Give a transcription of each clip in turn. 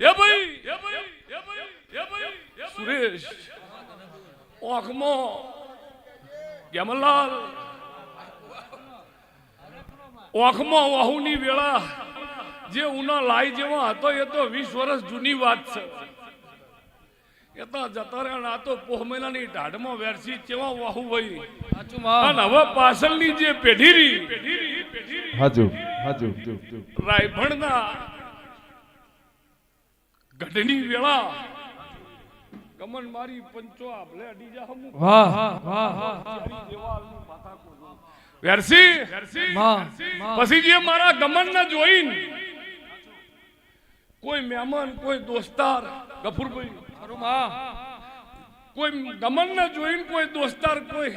એ ભાઈ એ ભાઈ એ ભાઈ એ ભાઈ સુરેશ ઓખમાં ગેમલાલ ઓખમાં વાહુની વેળા જે ઉના લાઈ જેવો હતો એ તો વીસ વર્ષ જૂની વાત છે. એ તો જતા રહ્યા આ તો પોહ મહિનાની ઢાઢમાં વેરસી કેવા વાહુ ભાઈ અને હવે પાછળની જે પેઢી રહી રાયભણના ગઢની વેળા. કમન મારી પંચો આપલે અડી જા હમુ. વાહ. વાહ વાહ દેવાલનું માથા કોનું. વેરસી. વેરસી. માં. માં. પછી જે મારા ગમન ને જોઈને કોઈ મહેમાન કોઈ દોસ્તાર ગફુરભાઈ. કોઈ ગમન ને જોઈને કોઈ દોસ્તાર કોઈ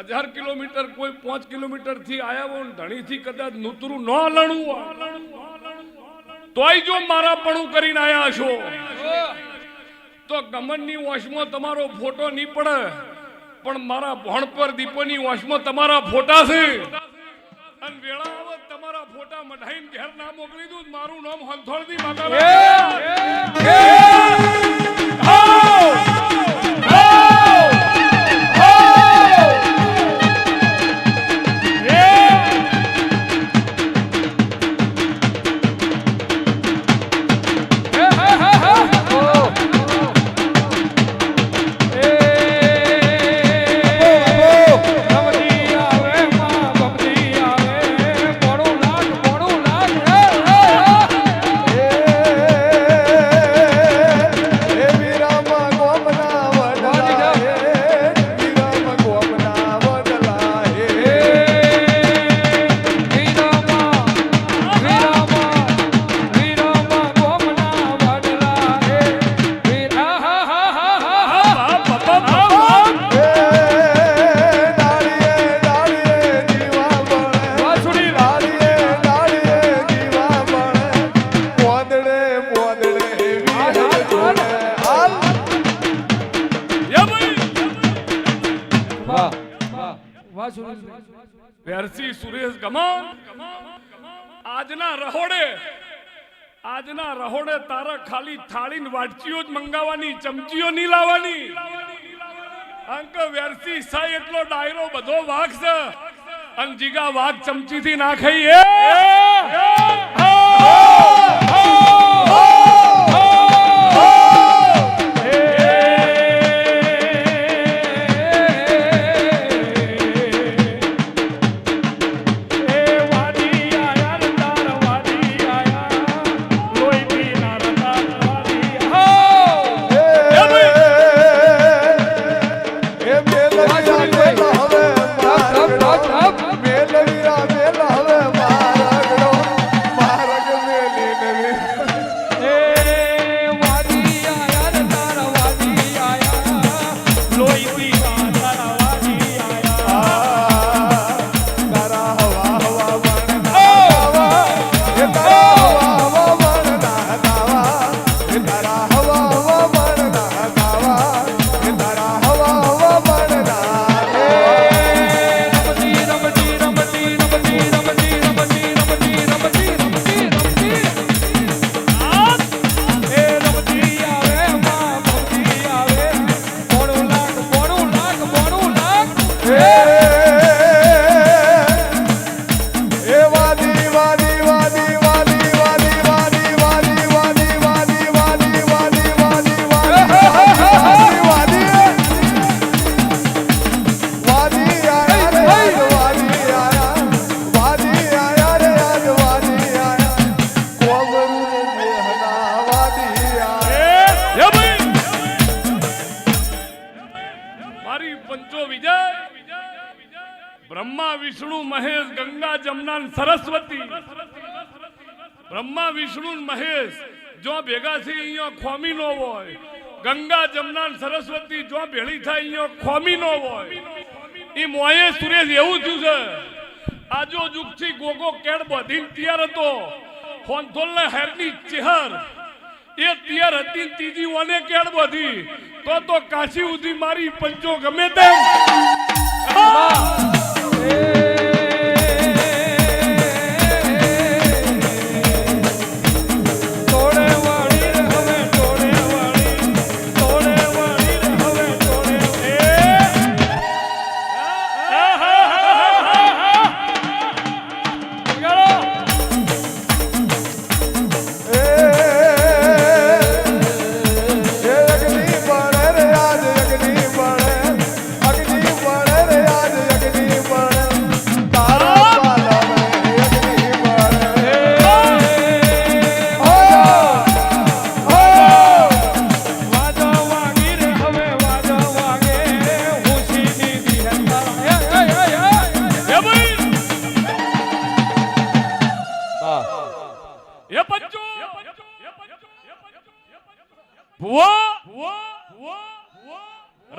હજાર કિલોમીટર કોઈ પાંચ કિલોમીટરથી આયા હોય ને ધણી થી કદાચ નૂતરું ન લણવું તોય જો મારા પણું કરીને આયા છો તો ગમનની વોશમાં તમારો ફોટો નહીં પડે પણ મારા ભણ પર દીપોની વોશમાં તમારા ફોટા છે. અને વેળા આવે તમારા ફોટા મઢાઈને ઘેર ના મોકલી દઉં મારું નામ હંથોળથી માતા વાહ સુરેશ વેરસી આજના રહોડે આજના રહોડે તારા ખાલી થાળી વાટચીઓ જ મંગાવવાની ચમચીઓ નહીં લાવવાની. અંક વેરસી સાઈ, એટલો ડાયરો બધો વાઘ છે અને જીગા વાઘ ચમચી થી ના ખાઈ એ એ! બ્રહ્મા વિષ્ણુ મહેશ, જો ભેગા થઈ અહીંયા ખોમી નો હોય, ગંગા, જમના સરસ્વતી જો ભેળી થાય અહીંયા ખોમી નો હોય. એ મોયે સુરેશ એવું થયું છે, આજો જુગથી ગોગો કેડ બધીને તૈયાર હતો. ફોનથોલ ને હેરની ચેહર. એ તૈયાર હતી ત્રીજી ઓને કેડ બધી. તો તો કાશી ઉધી મારી પંચો ગમે તેમ. તોડે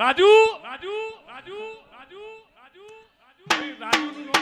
રાજુ રાજુ રાજુ રાજુ રાજુ રાજુ રાજુનું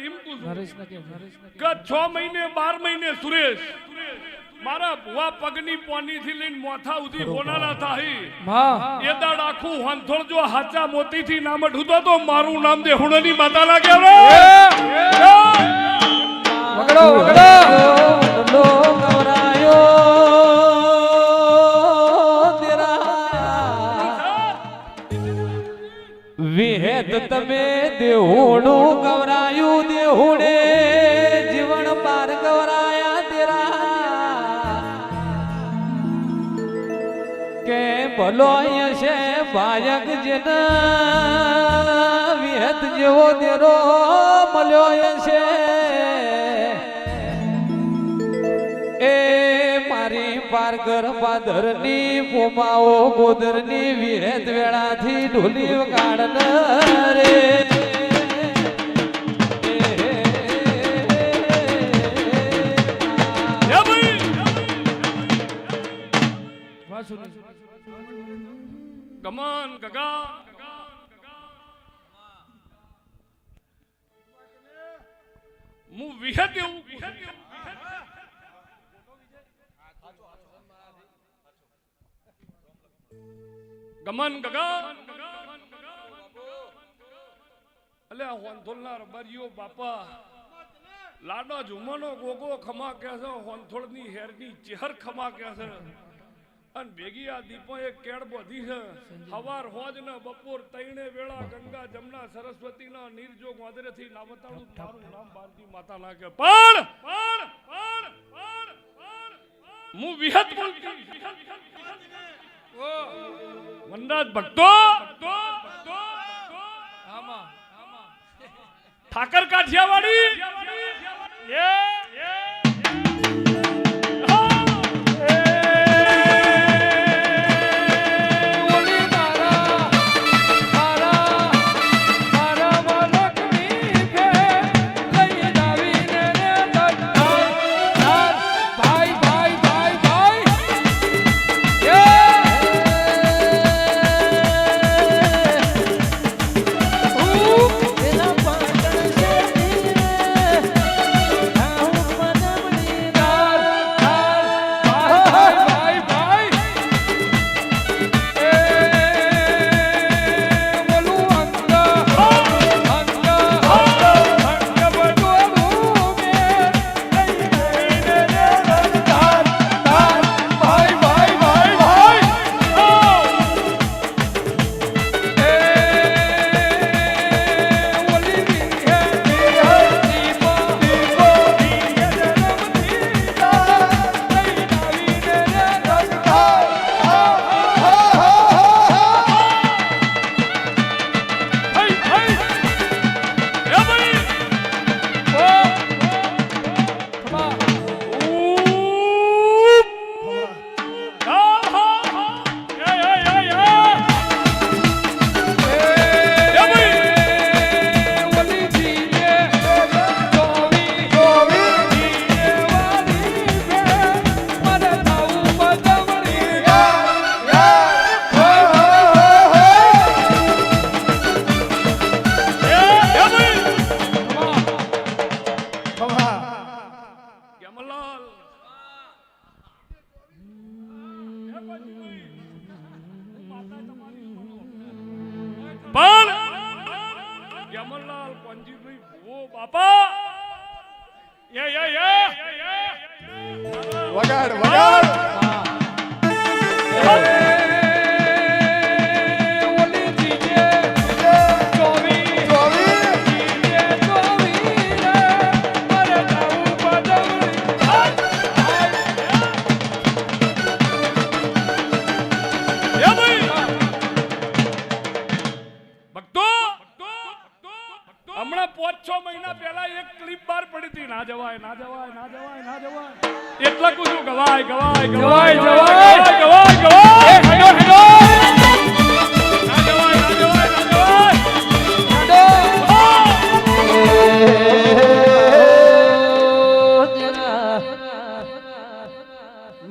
આલની એમ તું છું. કે નરેશ ને કે છ મહિને બાર મહિને સુરેશ મારા ભુવા પગની પોની થી લઈને મોથા ઉધી હોનાના થાહી એ દાડ આખું હંથોળ જો હાચા મોતી થી નામ ઢૂતો તો મારું નામ દે હુણની માતા લાગે રે વગડો વગડો. વિહેત તમે દેહુણું ગવરાયું દેહુડે જીવન પાર કવરાયા તેરા કે ભલો છે ભાયક જન વિહત જેવો દેરો મળ્યો છે એ મારી પારગર પાદરની પોમાઓ ગોદરની વિહેત વેળાથી ઢોલી વગાડન ગમન ગગા હું વિહત એવું ગમન ગગા અલે હોનથોલના રબારીઓ બાપા લાડો ઝુમનો ગોગો ખમા કે છે હોનથોળની હેરની ચેહર ખમા કે છે અને ભેગી આ દીપો એક કેળ બોધી છે. હવાર હોજ ને બપોર તૈણે વેળા ગંગા જમના સરસ્વતી ના નીરજો ગોદરે થી નાવતાડું તારું નામ ભારતી માતા ના કે પણ પણ પણ પણ પણ. હું વિહત બોલતી વનરાજ ભક્તો. આમાં આમાં. ઠાકર કાઠિયાવાડી. એ યમનલાલ પંજીભાઈ ભુવો બાપા. યે યે યે. વગાડ વગાડ. કું છું ગવાય ગવાય ગવાય. ગવાય ગવાય એ હેડો હેડો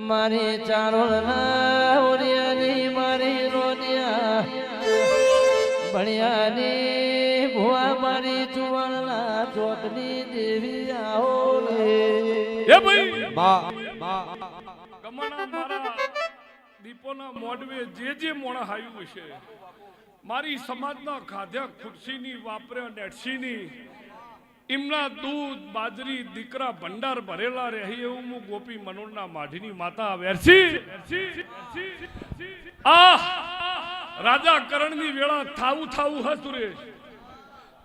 મારી ચારોળ ના ઓરિયાની મારી રોનિયા ભણિયાની ભુવા મારી ચુવણના ચોટની દેવી આવો રે એ ભાઈ. ગમણા દીપોના મોડવે જે જે મોણા હાયું છે મારી સમાજના ખાધ્યા ખુરશીની વાપરે નેટસીની એમના દૂધ બાજરી દીકરા ભંડાર ભરેલા રહી એવું હું ગોપી મનોરના માઢીની માતા વેરસી. આ રાજા કરણની વેળા થાવું થાવું હતું રે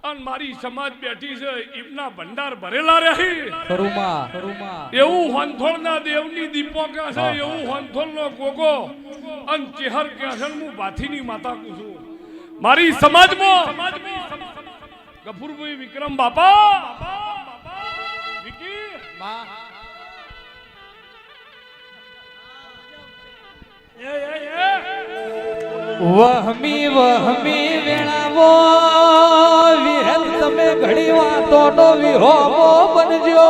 અને મારી સમાજ બેઠી છે એમના ભંડાર ભરેલા રહી. એવું હોનથોળના દેવની દીપો છે? એવું હોનથોળનો ગોગો અને ચેહર હું ભાથીની માતા કું છું. મારી સમાજમાં ગફુરભાઈ વિક્રમ બાપા વહમી વહમી વેણાવો વિહેલ તમે ઘણી વાતો નો વિહોમો બનજો.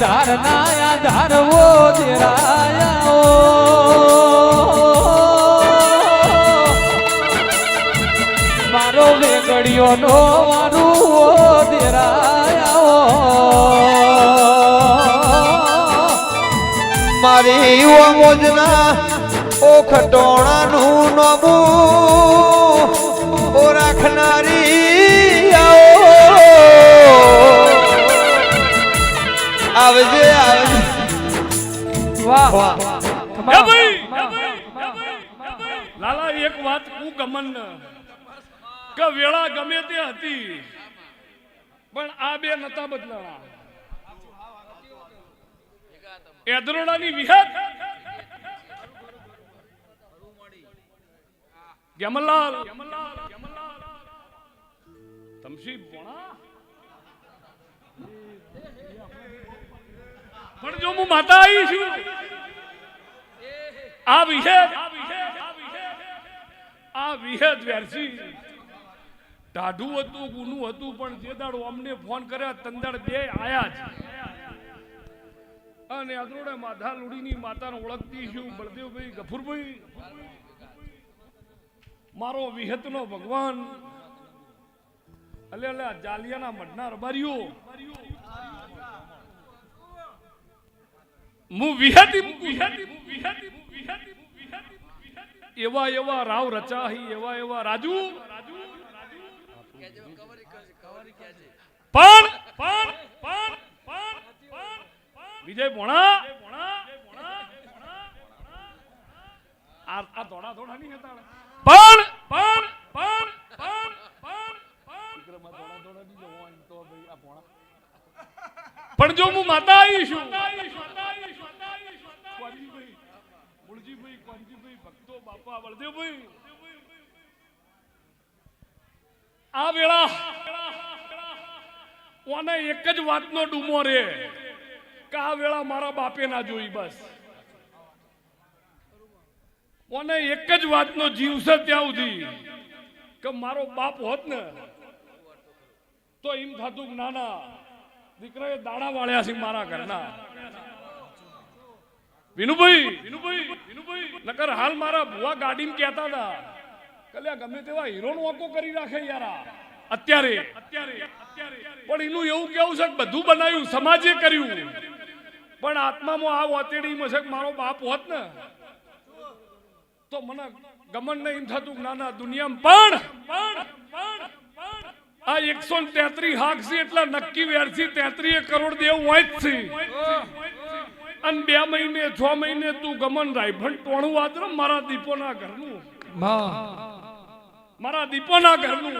નાયા ધાર નાયા, ધાર વો દેરાયા મારો વેગડીઓ નો મારું દેરાયા મારી મોજના ઓ ખટોણાનું ગમન કે વેળા ગમે તે હતી. પણ આ બે નતા બદલાણા. એદરોડાની વિહત. ગમલાલ. તમસી પોણા પણ જો હું માતા આવી છું, આ વિહેદ આ વિહેદ વેરસી ટાઢું હતું, ગુનું હતું, પણ જે દાડો અમને ફોન કર્યા તંદાડ બે આયા છે અને અદરોડે માધા લુડીની માતાને ઓળખતી છું, બળદેવભાઈ, ગફુરભાઈ. મારો વિહતનો ભગવાન. અલે અલે જાલિયાના મઢના રબારીઓ. હું વિહતી વિહતી વિહતી વિહતી એવા એવા રાવ રચાહી એવા એવા રાજુ. પણ પણ પણ પણ વિજય ભોણા આ નહીં હતા પણ પણ જો હું માતા આવી છું કોંજીભાઈ, મુળજીભાઈ, કોંજીભાઈ, ભક્તો બાપા બળદેવભાઈ આ વેળા ઓને એક જ વાતનો ડૂમો રે કે આ વેળા મારા બાપે ના જોઈ બસ. ઓને એક જ વાતનો જીવ ત્યાં સુધી કે મારો બાપ હોત ને તો એમ થતું ના ના દીકરાએ દાડા વાળ્યા છે મારા ઘરના. વિનુભાઈ વિનુભાઈ વિનુભાઈ, નકર હાલ મારા ભુવા ગાડીમ કહેતા હતા. કલ્યા ગમે તેવા હીરો વોકો કરી રાખે યારા. અત્યારે. અત્યારે પણ એનું એવું કેવું છે કે બધું બનાવ્યું, સમાજે કર્યું. પણ આત્મામાં આ વાતેડી છે મારો બાપ હોત ને, તો મને ગમન નહીં થતું નાના ના ના દુનિયામાં. પણ આ એકસો તેત્રી હાક છે એટલા નક્કી વેરસી તેત્રીએ કરોડ દેવું હોય જ છે. અને બે મહિને છ મહિને તું ગમન રાયફળ ટોણું વાતરો મારા દીપોના ઘરનું. મારા દીપોના ઘરનું.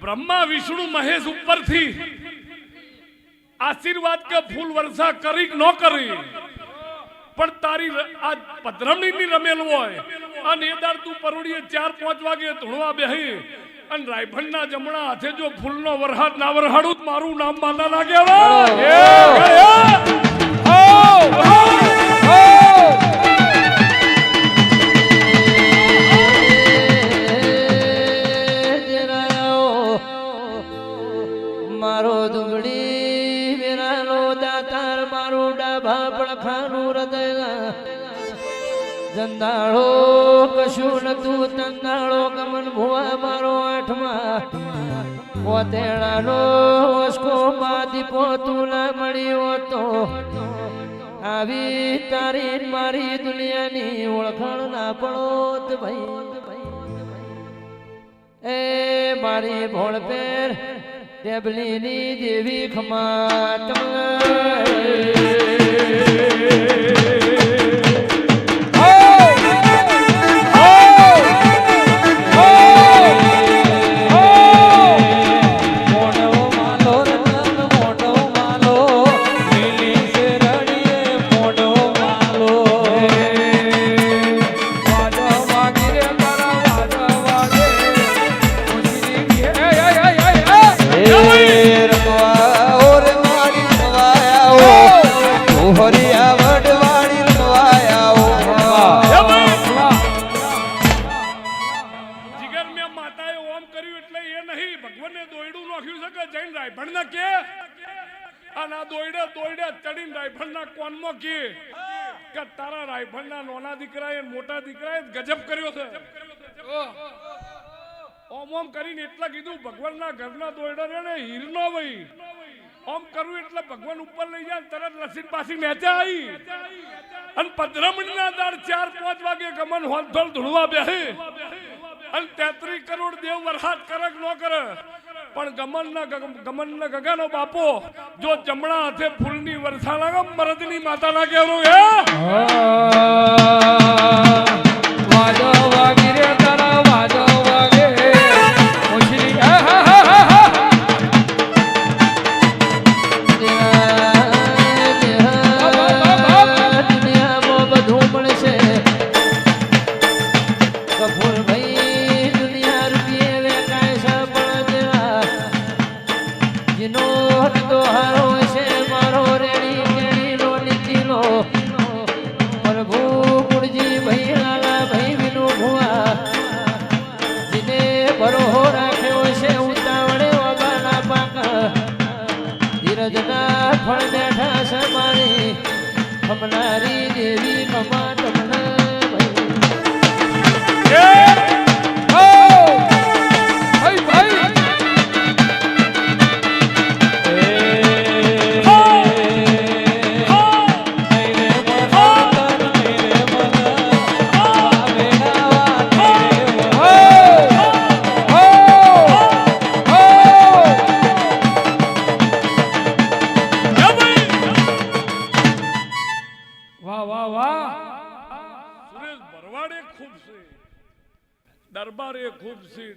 બ્રહ્મા વિષ્ણુ મહેશ ઉપરથી આશીર્વાદ કે ફૂલ વર્ષા કરી ન કરી. પણ તારી આ પધરમણી રમેલ હોય. અને એ દાર તું પરોડીએ ચાર પાંચ વાગે ધૂણવા બેહી. અને રાયફળના જમણા હાથે જો ફૂલનો વરહાદ ના વરહાડું મારું નામ માના ના જંદાળો કશું નતું તંદાળો કમન ભુવા મારો આઠમાં. પોતેડાનો ઓસકો માદી પોતું ના મળ્યો તો આવી તારી મારી દુનિયાની ઓળખાણ ના પડો ભાઈ. એ મારી ભોળ પેર ટેબલીની દેવી ખમાત ચડીને રાયફળના કોનમાં કે? કે તારા રાયફળના નાના દીકરાએ મોટા દીકરાએ ગજબ કર્યો છે? ઓમ ઓમ કરીને એટલે કીધું, ભગવાનના ઘરના દોયડા રે ને હીર નો ભાઈ ઓમ કરવું એટલે ભગવાન ઉપર લઈ જાય તરત લસીન પાછી નેચે આવી અને ના દાળ ચાર પાંચ વાગે ગમન હોંથોલ ધૂળવા બેહે. અને તેત્રી કરોડ દેવ વરસાદ કરક ન કરે. પણ ગમનના ગમનના ગગાનો બાપો જો જમણા હાથે ફૂલની લાગે મરદની માતાના કેવરો હે.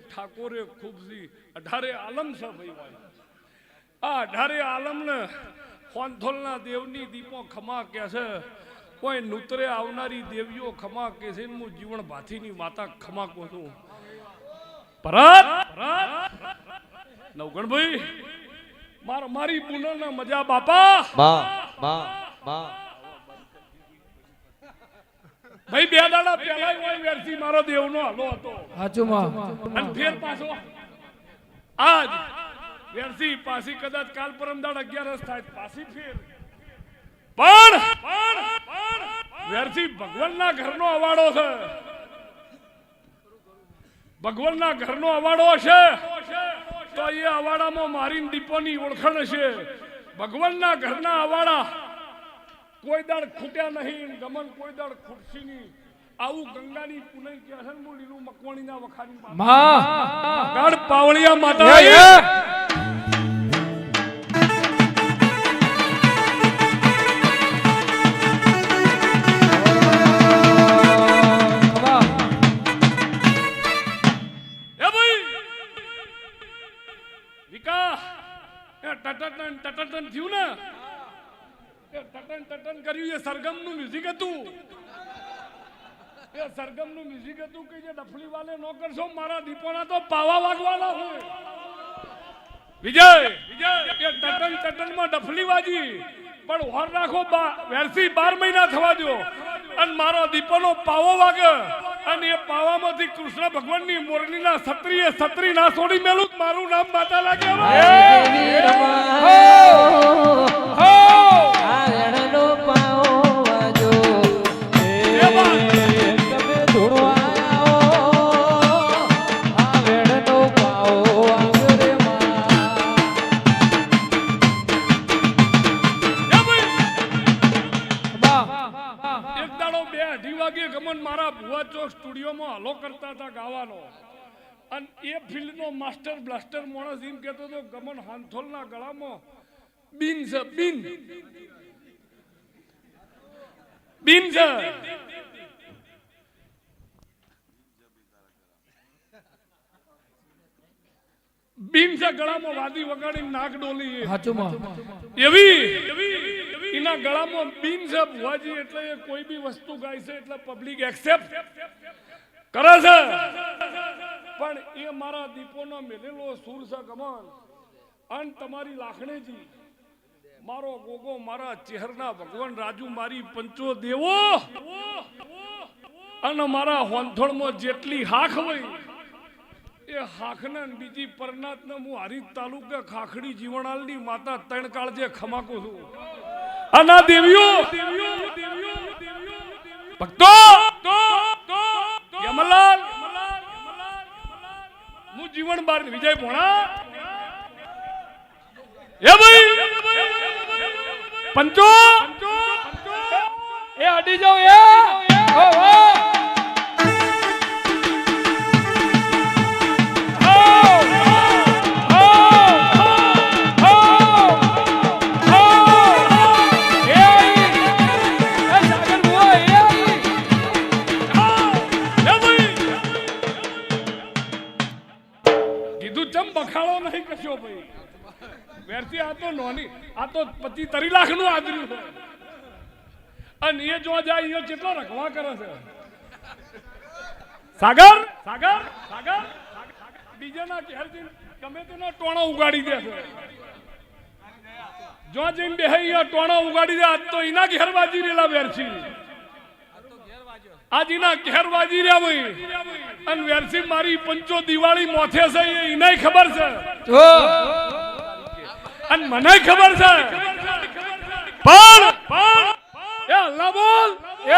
ઠાકોરે ખૂબ અઢારે આલમ છે ભાઈ આ અઢારે આલમને હોનથોલના દેવની દીપો ખમા કે છે, કોઈ નૂતરે આવનારી દેવીઓ ખમા કે છે હું જીવન ભાથીની માતા ખમા કહું છું. પરત નવગણભાઈ મારા મારી પુનઃ મજા બાપા! બા બા માં ભાઈ બે દાડા પહેલા હોય વેરસી મારો દેવનો હાલો હતો. સાચું માં. અને ફેર પાછો. આજ વેરસી પાછી કદાચ કાલ પરમ દાડ અગિયારસ થાય પાછી ફેર. પણ વેરસી ભગવાનના ઘરનો અવાડો છે. ભગવાનના ઘરનો અવાડો છે તો એ અવાડામાં મારી દીપોની ઓળખાણ હશે. ભગવાનના ઘરના અવાડા કોઈ દાડ ખૂટ્યા નહીં ગમન કોઈ દાડ ખૂટશે નહીં આવું ગંગાની પુનઈ કે છે હું લીલું મકવાણીના વખાણી માં. ગઢ પાવળિયા માતા ટટટન ટટટન થયું ને? ટટન ટટન કર્યું એ સરગમનું મ્યુઝિક હતું. એ સરગમનું મ્યુઝિક હતું કે જે ડફલી વાલે નો કરશો મારા દીપોના તો પાવા વાગવાના હોય વિજય વિજય એ ટટન ટટનમાં ડફલી વાજી. પણ હોર રાખો વેરસી બાર મહિના થવા દો અને મારો દીપોનો પાવો વાગે. અને એ પાવામાંથી કૃષ્ણ ભગવાનની મોરલીના સત્રીએ સત્રી ના છોડી મેલું. મારું નામ માતા લાગે. હો કરતા હતા ગાવાનો. અને એ ફિલ્ડનો માસ્ટર બ્લાસ્ટર માણસ એમ કહેતો હતો ગમન હાંથોલના ગળામાં બિન છે બિન. બીન છે. બીન છે ગળામાં વાદી વગાડી નાક ડોલી એવી એના ગળામાં બીન છે ભુવાજી એટલે કોઈ બી વસ્તુ ગાય છે એટલે પબ્લિક એક્સેપ્ટ કરે છે. પણ એ મારા દીપોનો મેલેલો સુર છે ગમન. અને તમારી લાખણીજી, મારો ગોગો, મારા ચહેરના ભગવાન રાજુ, મારી પંચો દેવો. અને મારા હોંથણમાં જેટલી હાખ હોય, એ હાખને બીજી પરનાથને હું હારીજ તાલુકે ખાખડી જીવણાલની માતા ત્રણ કાળજે ખમાકું છું. આના દેવીઓ ભક્તો! યમલાલ હું જીવન બાર વિજય ભોણા એ ભાઈ. પંચો. એ અડી જાઓ એ. નહીં કશો ભાઈ? વેરથી આ તો નોની આ તો પચીસ તરી લાખનું આદર્યું છે. અને એ જો જાય એ કેટલો રખવા કરે છે? સાગર? સાગર? સાગર? બીજાના ઘેર જઈને ગમે તેના ટોણા ઉગાડી દે છે. જો જઈને બે ટોણા ઉગાડી દે. આજ તો એના ઘેર બાજી રેલા વેરસી આજ એના ઘેર વાજી રહ્યા હોય. અને વેરસી મારી પંચો દિવાળી મોથે છે એ એનાય ખબર છે? અને મને ખબર છે? પણ પણ એ અલ્લાહ બોલ. એ એ.